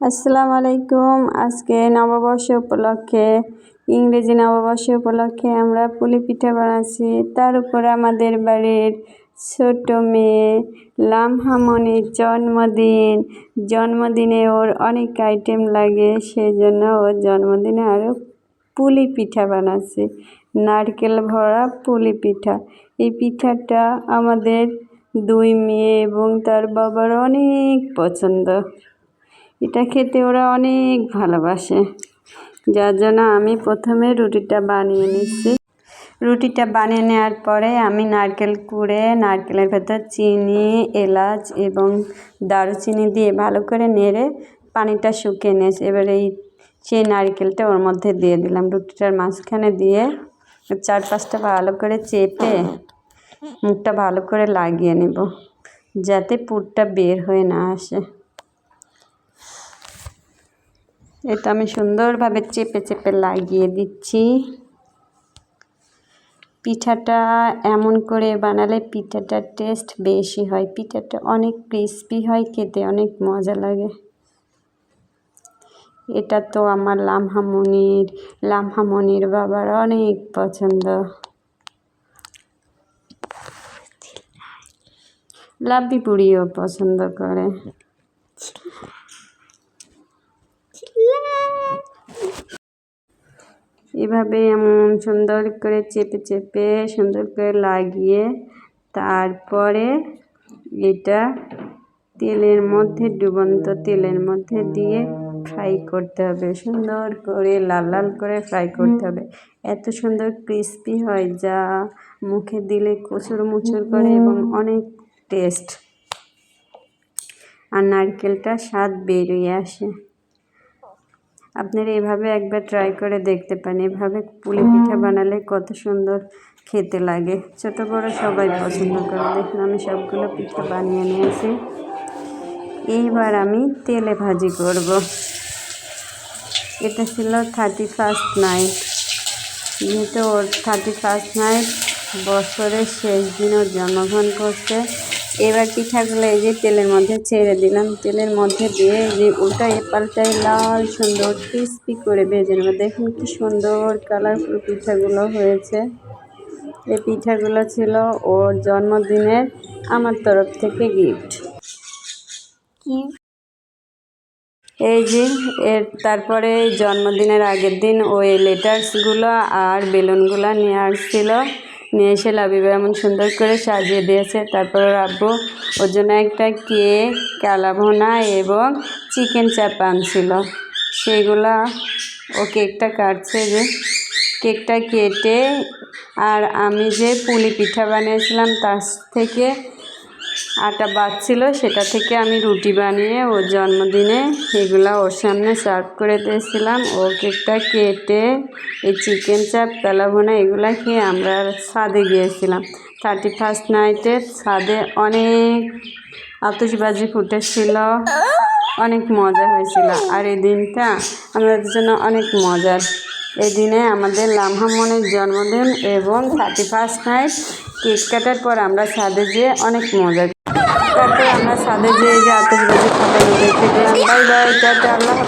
আসসালামু আলাইকুম। আজকে নববর্ষ উপলক্ষে, ইংরেজি নববর্ষ উপলক্ষে আমরা পুলি পিঠা বানাচ্ছি। তার উপর আমাদের বাড়ির ছোট মেয়ে লামহামনির জন্মদিন। জন্মদিনে ওর অনেক আইটেম লাগে সেই জন্য ওর জন্মদিনে আরও পুলি পিঠা বানাচ্ছি। নারকেল ভরা পুলি পিঠা। এই পিঠাটা আমাদের দুই মেয়ে এবং তার বাবার অনেক পছন্দ। এটা খেতে ওরা অনেক ভালোবাসে। যার জন্য আমি প্রথমে রুটিটা বানিয়ে নিচ্ছি। রুটিটা বানিয়ে নেওয়ার পরে আমি নারকেল কুড়ে, নারকেলের ভেতর চিনি, এলাচ এবং দারুচিনি দিয়ে ভালো করে নেড়ে পানিটা শুকিয়ে নিয়েছি। এবার এই সেই নারকেলটা ওর মধ্যে দিয়ে দিলাম। রুটিটার মাঝখানে দিয়ে চার পাঁচটা ভালো করে চেপে মুখটা ভালো করে লাগিয়ে নেব, যাতে পুরটা বের হয়ে না আসে। এটা আমি সুন্দরভাবে চেপে চেপে লাগিয়ে দিচ্ছি। পিঠাটা এমন করে বানালে পিঠাটার টেস্ট বেশি হয়। পিঠাটা অনেক ক্রিস্পি হয়, খেতে অনেক মজা লাগে। এটা তো আমার লামহামনির লামহামনির বাবার অনেক পছন্দ। লাভি পুরিও পছন্দ করে। এভাবে এমন সুন্দর করে চেপে চেপে সুন্দর করে লাগিয়ে তারপরে এটা তেলের মধ্যে, ডুবন্ত তেলের মধ্যে দিয়ে ফ্রাই করতে হবে। সুন্দর করে, লাল লাল করে ফ্রাই করতে হবে। এত সুন্দর ক্রিস্পি হয় যা মুখে দিলে কচুর মুচুর করে এবং অনেক টেস্ট। আর নারকেলটা স্বাদ বেরিয়ে আসে। আপনারা এভাবে একবার ট্রাই করে দেখতে পারেন এভাবে পুলি পিঠা বানালে কত সুন্দর খেতে লাগে। ছোট, বড় সবাই পছন্দ করে। দেখুন, আমি সবগুলো পিঠা বানিয়ে নিয়েছি। এইবার আমি তেলে ভাজি করব। এটা ছিল থার্টি ফার্স্ট নাইট যেহেতু ওর থার্টি ফার্স্ট নাইট বছরের শেষ দিন ওর জন্মগ্রহণ করছে এবার পিঠাগুলো এই যে তেলের মধ্যে ছেড়ে দিলাম। তেলের মধ্যে দিয়ে যে উল্টাই পাল্টাই লাল সুন্দর ক্রিস্পি করে ভেজে নেব। দেখুন কি সুন্দর কালারফুল পিঠাগুলো হয়েছে। এই পিঠাগুলো ছিল ওর জন্মদিনের আমার তরফ থেকে গিফট এই যে এর তারপরে জন্মদিনের আগের দিন ওই লেটার্সগুলো আর বেলুনগুলো নিয়ে আসছিল। নিয়ে এসে লাবিবা এমন সুন্দর করে সাজিয়ে দিয়েছে। তারপর রাখব ওর জন্য একটা কেক, কালাভোনা এবং চিকেন চাপ আনছিল। সেগুলা ও কেকটা কাটছে যে কেকটা কেটে আর আমি যে পুলি পিঠা বানিয়েছিলাম, তার থেকে আটা বাচ্ছিল সেটা থেকে আমি রুটি বানিয়ে ওর জন্মদিনে এগুলা ওর সামনে সার্ভ করে দিয়েছিলাম। ও কেকটা কেটে এই চিকেন চাপ তেলাভোনা এগুলা খেয়ে আমরা ছাদে গিয়েছিলাম। থার্টি ফার্স্ট নাইটে ছাদে অনেক আতসবাজি ফুটেছিল, অনেক মজা হয়েছিল। আর এই দিনটা আমাদের জন্য অনেক মজার। এই দিনে আমাদের লামহামনের জন্মদিন এবং থার্টি ফার্স্ট নাইট কেক কাটার পর আমরা ছাদে যেয়ে অনেক মজা তারপরে আমরা ছাদে যেয়ে যে আতসবাজি ফাটানো দেখে গেলাম বাই বাই টাটা আল্লাহ